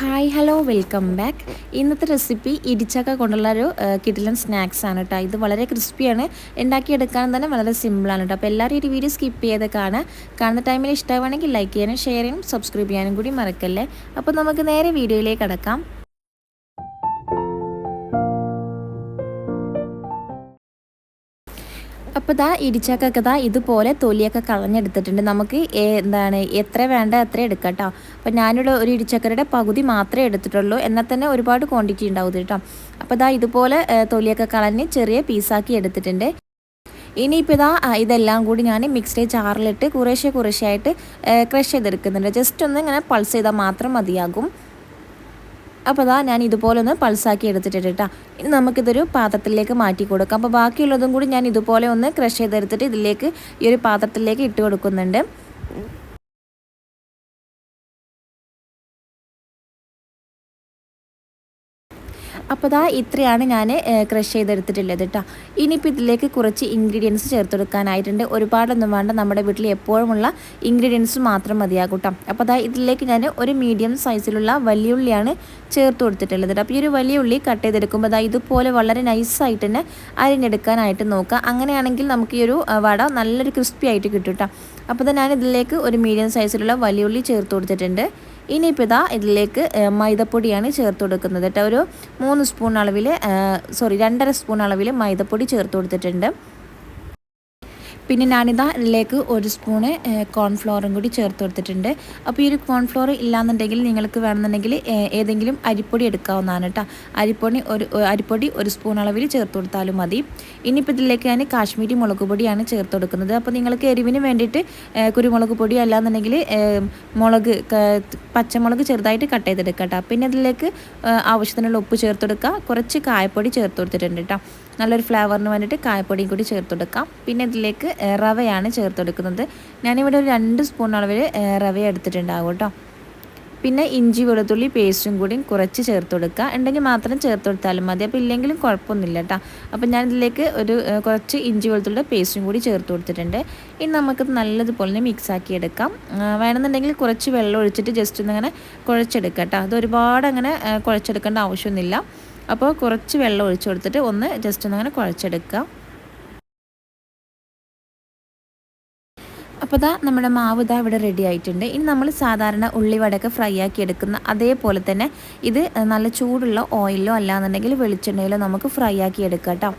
Hi hello welcome back. ഇന്നത്തെ recipe ഇടിച്ചക്ക കൊണ്ടുള്ള ഒരു കിടിലൻ സ്നാക്സ് ആണ് കേട്ടോ ഇത് വളരെ ക്രിസ്പിയാണ് ഉണ്ടാക്കിയെടുക്കാൻ തന്നെ വളരെ സിമ്പിളാണ് കേട്ടോ അപ്പോൾ എല്ലാവരും ഈ വീഡിയോ സ്കിപ്പ് ചെയ്ത് കാണുക. കാണുന്ന ടൈമിൽ ഇഷ്ടമാണെങ്കിൽ ലൈക്ക് ചെയ്യാനും ഷെയർ ചെയ്യാനും സബ്സ്ക്രൈബ് ചെയ്യാനും കൂടി മറക്കല്ലേ? അപ്പോൾ നമുക്ക് നേരെ വീഡിയോയിലേക്ക് കടക്കാം. അപ്പോൾ ഇതാ ഇടിച്ചക്കൊക്കെ ഇതാ ഇതുപോലെ തൊലിയൊക്കെ കളഞ്ഞെടുത്തിട്ടുണ്ട്. നമുക്ക് എന്താണ് എത്ര വേണ്ട അത്ര എടുക്കാം കേട്ടോ അപ്പോൾ ഞാനിവിടെ ഒരു ഇടിച്ചക്കരുടെ പകുതി മാത്രമേ എടുത്തിട്ടുള്ളൂ. എന്നാൽ തന്നെ ഒരുപാട് ക്വാണ്ടിറ്റി ഉണ്ടാവും കേട്ടോ. അപ്പോൾ ഇതാ ഇതുപോലെ തൊലിയൊക്കെ കളഞ്ഞ് ചെറിയ പീസാക്കി എടുത്തിട്ടുണ്ട്. ഇനിയിപ്പോൾ ഇതാ ഇതെല്ലാം കൂടി ഞാൻ മിക്സ്ഡ് ചാറിലിട്ട് കുറേശ്ശെ കുറേശ്ശെ ആയിട്ട് ക്രഷ് ചെയ്തെടുക്കുന്നുണ്ട്. ജസ്റ്റ് ഒന്ന് ഇങ്ങനെ പൾസ് ചെയ്താൽ മാത്രം മതിയാകും. അപ്പോൾ അതാ ഞാൻ ഇതുപോലെ ഒന്ന് പൾസാക്കി എടുത്തിട്ടുണ്ട് കേട്ടോ ഇനി നമുക്കിതൊരു പാത്രത്തിലേക്ക് മാറ്റി കൊടുക്കാം. അപ്പോൾ ബാക്കിയുള്ളതും കൂടി ഞാൻ ഇതുപോലെ ഒന്ന് ക്രഷ് ചെയ്തെടുത്തിട്ട് ഇതിലേക്ക് ഈ ഒരു പാത്രത്തിലേക്ക് ഇട്ട് കൊടുക്കുന്നുണ്ട്. അപ്പോൾ ഇതാ ഇത്രയാണ് ഞാൻ ക്രഷ് ചെയ്തെടുത്തിട്ടുള്ളത് കേട്ടോ ഇനിയിപ്പോൾ ഇതിലേക്ക് കുറച്ച് ഇൻഗ്രീഡിയൻസ് ചേർത്ത് കൊടുക്കാനായിട്ടുണ്ട് ഒരുപാടൊന്നും വേണ്ട. നമ്മുടെ വീട്ടിൽ എപ്പോഴുമുള്ള ഇൻഗ്രീഡിയൻസ് മാത്രം മതിയാകും കേട്ടോ അപ്പോൾ അതാ ഇതിലേക്ക് ഞാൻ ഒരു മീഡിയം സൈസിലുള്ള വലിയ ഉള്ളിയാണ് ചേർത്ത് കൊടുത്തിട്ടുള്ളത് അപ്പോൾ ഈ ഒരു വലിയ ഉള്ളി കട്ട് ചെയ്തെടുക്കുമ്പോൾ അതാ ഇതുപോലെ വളരെ നൈസായിട്ട് തന്നെ അരിഞ്ഞെടുക്കാനായിട്ട് നോക്കുക അങ്ങനെയാണെങ്കിൽ നമുക്ക് ഈ ഒരു വട നല്ലൊരു ക്രിസ്പി ആയിട്ട് കിട്ടും കേട്ടോ അപ്പോൾ ഞാൻ ഇതിലേക്ക് ഒരു മീഡിയം സൈസിലുള്ള വലിയ ഉള്ളി ചേർത്ത് കൊടുത്തിട്ടുണ്ട്. ഇനിയിപ്പോൾ ഇതാ ഇതിലേക്ക് മൈദപ്പൊടിയാണ് ചേർത്ത് കൊടുക്കുന്നത് കേട്ടോ. ഒരു മൂന്ന് സ്പൂൺ അളവിൽ സോറി രണ്ടര സ്പൂൺ അളവിൽ മൈദപ്പൊടി ചേർത്ത് കൊടുത്തിട്ടുണ്ട്. പിന്നെ ഞാനിതാ ഇതിലേക്ക് ഒരു സ്പൂണ് കോൺഫ്ലോറും കൂടി ചേർത്ത് കൊടുത്തിട്ടുണ്ട്. അപ്പോൾ ഈ ഒരു കോൺഫ്ലോർ ഇല്ലാന്നുണ്ടെങ്കിൽ നിങ്ങൾക്ക് വേണമെന്നുണ്ടെങ്കിൽ ഏതെങ്കിലും അരിപ്പൊടി എടുക്കാവുന്നതാണ് കേട്ടോ. അരിപ്പൊടി ഒരു അരിപ്പൊടി ഒരു സ്പൂൺ അളവിൽ ചേർത്ത് കൊടുത്താലും മതി. ഇനിയിപ്പോൾ ഇതിലേക്ക് ഞാൻ കാശ്മീരി മുളക് പൊടിയാണ് ചേർത്ത് കൊടുക്കുന്നത്. അപ്പോൾ നിങ്ങൾക്ക് എരിവിന് വേണ്ടിയിട്ട് കുരുമുളക് പൊടി അല്ലാന്നുണ്ടെങ്കിൽ മുളക് പച്ചമുളക് ചെറുതായിട്ട് കട്ട് ചെയ്തെടുക്കാം കേട്ടോ. പിന്നെ ഇതിലേക്ക് ആവശ്യത്തിനുള്ള ഉപ്പ് ചേർത്ത് കൊടുക്കുക. കുറച്ച് കായപ്പൊടി ചേർത്ത് കൊടുത്തിട്ടുണ്ട് കേട്ടോ. നല്ലൊരു ഫ്ലേവറിന് വേണ്ടിയിട്ട് കായപ്പൊടിയും കൂടി ചേർത്ത് കൊടുക്കാം പിന്നെ ഇതിലേക്ക് റവയാണ് ചേർത്ത് കൊടുക്കുന്നത് ഞാനിവിടെ ഒരു രണ്ട് സ്പൂൺ അളവിൽ റവ എടുത്തിട്ടുണ്ടാകും കേട്ടോ. പിന്നെ ഇഞ്ചി വെളുത്തുള്ളി പേസ്റ്റും കൂടി കുറച്ച് ചേർത്ത് കൊടുക്കുക ഉണ്ടെങ്കിൽ മാത്രം ചേർത്ത് കൊടുത്താലും മതി. അപ്പോൾ ഇല്ലെങ്കിലും കുഴപ്പമൊന്നുമില്ല കേട്ടോ. അപ്പോൾ ഞാൻ ഇതിലേക്ക് ഒരു കുറച്ച് ഇഞ്ചി വെളുത്തുള്ളിയുടെ പേസ്റ്റും കൂടി ചേർത്ത് കൊടുത്തിട്ടുണ്ട്. ഇനി നമുക്ക് നല്ലതുപോലെ തന്നെ മിക്സ് ആക്കി എടുക്കാം. വേണമെന്നുണ്ടെങ്കിൽ കുറച്ച് വെള്ളം ഒഴിച്ചിട്ട് ജസ്റ്റ് ഒന്ന് അങ്ങനെ കുഴച്ചെടുക്കാം കേട്ടോ. അത് ഒരുപാട് അങ്ങനെ കുഴച്ചെടുക്കേണ്ട ആവശ്യമൊന്നുമില്ല. അപ്പോൾ കുറച്ച് വെള്ളം ഒഴിച്ചു കൊടുത്തിട്ട് ഒന്ന് ജസ്റ്റ് ഒന്ന് അങ്ങനെ കുഴച്ചെടുക്കുക. അപ്പോൾ ഇതാ നമ്മുടെ മാവ് ഇതാ ഇവിടെ റെഡി ആയിട്ടുണ്ട്. ഇനി നമ്മൾ സാധാരണ ഉള്ളിവടയൊക്കെ ഫ്രൈ ആക്കി എടുക്കുന്ന അതേപോലെ തന്നെ ഇത് നല്ല ചൂടുള്ള ഓയിലോ അല്ലാന്നുണ്ടെങ്കിൽ വെളിച്ചെണ്ണയിലോ നമുക്ക് ഫ്രൈ ആക്കി എടുക്കാം കേട്ടോ.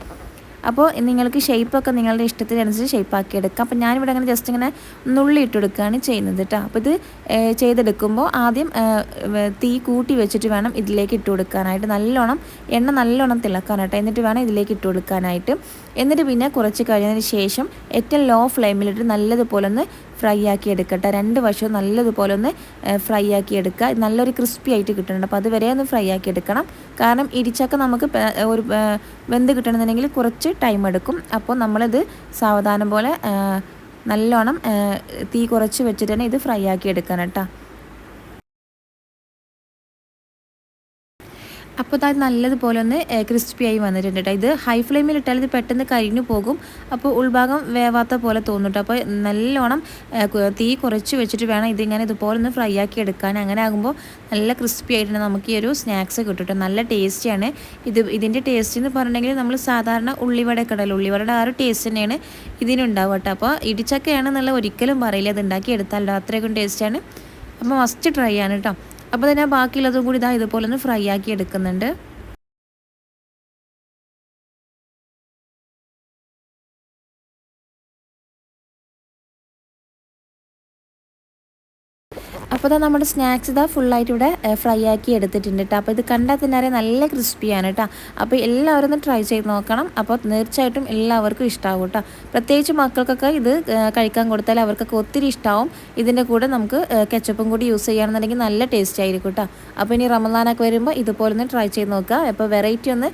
അപ്പോൾ നിങ്ങൾക്ക് ഷേപ്പൊക്കെ നിങ്ങളുടെ ഇഷ്ടത്തിനനുസരിച്ച് ഷേപ്പാക്കി എടുക്കാം. അപ്പോൾ ഞാനിവിടെ അങ്ങനെ ജസ്റ്റ് ഇങ്ങനെ നുള്ളി ഇട്ടെടുക്കുകയാണ് ചെയ്യുന്നത് കേട്ടോ. അപ്പോൾ ഇത് ചെയ്തെടുക്കുമ്പോൾ ആദ്യം തീ കൂട്ടി വെച്ചിട്ട് വേണം ഇതിലേക്ക് ഇട്ട് കൊടുക്കാനായിട്ട്. നല്ലോണം എണ്ണ നല്ലോണം തിളക്കാനായിട്ട് എന്നിട്ട് വേണം ഇതിലേക്ക് ഇട്ട് കൊടുക്കാനായിട്ട്. എന്നിട്ട് പിന്നെ കുറച്ച് കഴിഞ്ഞതിന് ശേഷം ഏറ്റവും ലോ ഫ്ലെയിമിലിട്ട് നല്ലതുപോലെ ഒന്ന് ഫ്രൈ ആക്കി എടുക്കട്ടെ. രണ്ട് വശവും നല്ലതുപോലെ ഒന്ന് ഫ്രൈ ആക്കി എടുക്കുക. നല്ലൊരു ക്രിസ്പി ആയിട്ട് കിട്ടുന്നുണ്ട്. അപ്പോൾ അതുവരെ ഒന്ന് ഫ്രൈ ആക്കി എടുക്കണം. കാരണം ഇടിച്ചക്ക നമുക്ക് ഒരു വെന്ത് കിട്ടണമെന്നുണ്ടെങ്കിൽ കുറച്ച് ടൈം എടുക്കും. അപ്പോൾ നമ്മളിത് സാവധാനം പോലെ നല്ലോണം തീ കുറച്ച് വെച്ചിട്ട് തന്നെ ഇത് ഫ്രൈ ആക്കി എടുക്കണം കേട്ടോ. അപ്പോൾ അത് നല്ലതുപോലെ ഒന്ന് ക്രിസ്പി ആയി വന്നിട്ടുണ്ട് കേട്ടോ ഇത് ഹൈ ഫ്ലെയിമിൽ ഇട്ടാൽ ഇത് പെട്ടെന്ന് കരിഞ്ഞു പോകും. അപ്പോൾ ഉൾഭാഗം വേവാത്ത പോലെ തോന്നും അപ്പോൾ നല്ലോണം തീ കുറച്ച് വെച്ചിട്ട് വേണം ഇതിങ്ങനെ ഇതുപോലെ ഒന്ന് ഫ്രൈ ആക്കി എടുക്കാൻ. അങ്ങനെ ആകുമ്പോൾ നല്ല ക്രിസ്പി ആയിട്ടുണ്ട് നമുക്ക് ഈ ഒരു സ്നാക്സ് കിട്ടും നല്ല ടേസ്റ്റിയാണ് ഇത് ഇതിന്റെ ടേസ്റ്റ് എന്ന് പറഞ്ഞിട്ടുണ്ടെങ്കിൽ നമ്മൾ സാധാരണ ഉള്ളിവട കടൽ ഉള്ളിവടയുടെ ആ ഒരു ടേസ്റ്റ് തന്നെയാണ് ഇതിനുണ്ടാവും കേട്ടോ അപ്പോൾ ഇടിച്ചക്കയാണെന്നുള്ള ഒരിക്കലും പറയില്ല. അത് ഉണ്ടാക്കി എടുത്താലോ അത്രയ്ക്കും ടേസ്റ്റാണ് അപ്പോൾ മസ്റ്റ് ട്രൈ ആണ് കേട്ടോ അപ്പോൾ തന്നെ ബാക്കിയുള്ളതും കൂടി ഇതാ ഇതുപോലെ ഒന്ന് ഫ്രൈ ആക്കി എടുക്കുന്നുണ്ട്. അപ്പോൾ ഇതാ നമ്മുടെ സ്നാക്സ് ഇതാ ഫുള്ളായിട്ട് ഇവിടെ ഫ്രൈ ആക്കി എടുത്തിട്ടുണ്ട് കേട്ടോ അപ്പോൾ ഇത് കണ്ടാൽ തന്നെ നല്ല ക്രിസ്പിയാണ് കേട്ടോ അപ്പോൾ എല്ലാവരും ഒന്ന് ട്രൈ ചെയ്ത് നോക്കണം. അപ്പോൾ തീർച്ചയായിട്ടും എല്ലാവർക്കും ഇഷ്ടമാവും കേട്ടോ പ്രത്യേകിച്ച് മക്കൾക്കൊക്കെ ഇത് കഴിക്കാൻ കൊടുത്താൽ അവർക്കൊക്കെ ഒത്തിരി ഇഷ്ടമാവും ഇതിന്റെ കൂടെ നമുക്ക് കെച്ചപ്പും കൂടി യൂസ് ചെയ്യുകയാണെന്നുണ്ടെങ്കിൽ നല്ല ടേസ്റ്റ് ആയിരിക്കും കേട്ടോ അപ്പോൾ ഇനി റമദാനൊക്കെ വരുമ്പോൾ ഇതുപോലെ ഒന്ന് ട്രൈ ചെയ്ത് നോക്കുക അപ്പോൾ വെറൈറ്റി ഒന്ന്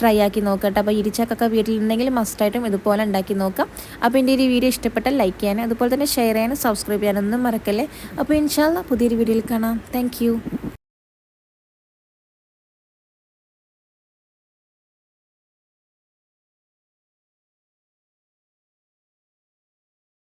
ട്രൈ ആക്കി നോക്കുക കേട്ടോ അപ്പോൾ ഇരിച്ചക്കൊക്കെ വീട്ടിലുണ്ടെങ്കിൽ മസ്റ്റായിട്ടും ഇതുപോലെ ഉണ്ടാക്കി നോക്കാം. അപ്പോൾ എന്റെ ഈ വീഡിയോ ഇഷ്ടപ്പെട്ടാൽ ലൈക്ക് ചെയ്യാനും അതുപോലെ തന്നെ ഷെയർ ചെയ്യാനും സബ്സ്ക്രൈബ് ചെയ്യാനൊന്നും മറക്കല്ലേ. അപ്പോൾ ഇൻഷാല്ല പുതിയൊരു വീഡിയോയിൽ കാണാം. താങ്ക്